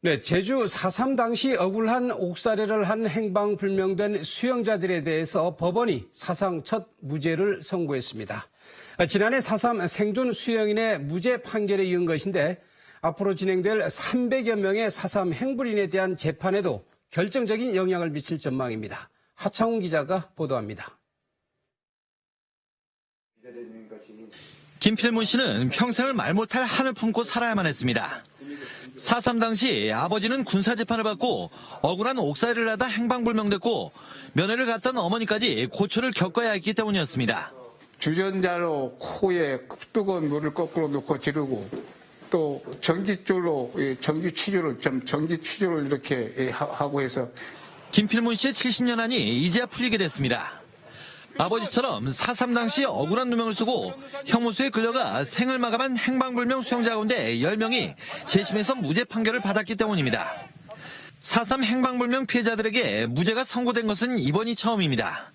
네, 제주 4.3 당시 억울한 옥살이를 한 행방불명된 수영자들에 대해서 법원이 사상 첫 무죄를 선고했습니다. 지난해 4.3 생존 수영인의 무죄 판결에 이은 것인데 앞으로 진행될 300여 명의 4.3 행불인에 대한 재판에도 결정적인 영향을 미칠 전망입니다. 하창훈 기자가 보도합니다. 김필문 씨는 평생을 말 못할 한을 품고 살아야만 했습니다. 4.3 당시 아버지는 군사 재판을 받고 억울한 옥살이를 하다 행방불명됐고 면회를 갔던 어머니까지 고초를 겪어야 했기 때문이었습니다. 주전자로 코에 뜨거운 물을 거꾸로 넣고 지르고 또 전기줄로 이 전기 치료를 좀 전기 치료를 이렇게 예, 하- 하고 해서 김필문 씨의 70년 한이 이제야 풀리게 됐습니다. 아버지처럼 4.3 당시 억울한 누명을 쓰고 형무소에 끌려가 생을 마감한 행방불명 수영자 가운데 10명이 재심에서 무죄 판결을 받았기 때문입니다. 4.3 행방불명 피해자들에게 무죄가 선고된 것은 이번이 처음입니다.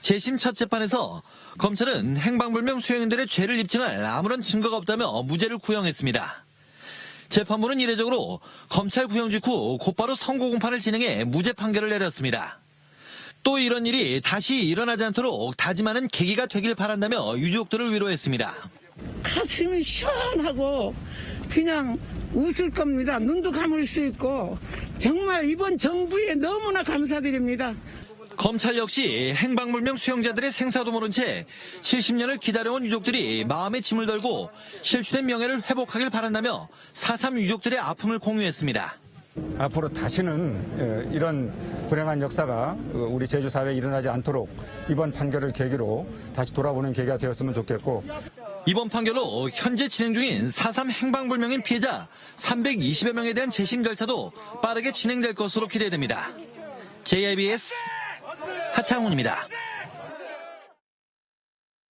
재심 첫 재판에서 검찰은 행방불명 수영인들의 죄를 입증할 아무런 증거가 없다며 무죄를 구형했습니다. 재판부는 이례적으로 검찰 구형 직후 곧바로 선고 공판을 진행해 무죄 판결을 내렸습니다. 또 이런 일이 다시 일어나지 않도록 다짐하는 계기가 되길 바란다며 유족들을 위로했습니다. 가슴이 시원하고 그냥 웃을 겁니다. 눈도 감을 수 있고 정말 이번 정부에 너무나 감사드립니다. 검찰 역시 행방불명 수용자들의 생사도 모른 채 70년을 기다려온 유족들이 마음의 짐을 덜고 실추된 명예를 회복하길 바란다며 4.3 유족들의 아픔을 공유했습니다. 앞으로 다시는 예, 이런 불행한 역사가 어, 우리 제주 사회에 일어나지 않도록 이번 판결을 계기로 다시 돌아보는 계기가 되었으면 좋겠고 이번 판결로 현재 진행 중인 4.3 행방불명인 피해자 320여 명에 대한 재심 절차도 빠르게 진행될 것으로 기대됩니다. JIBS 하창훈입니다.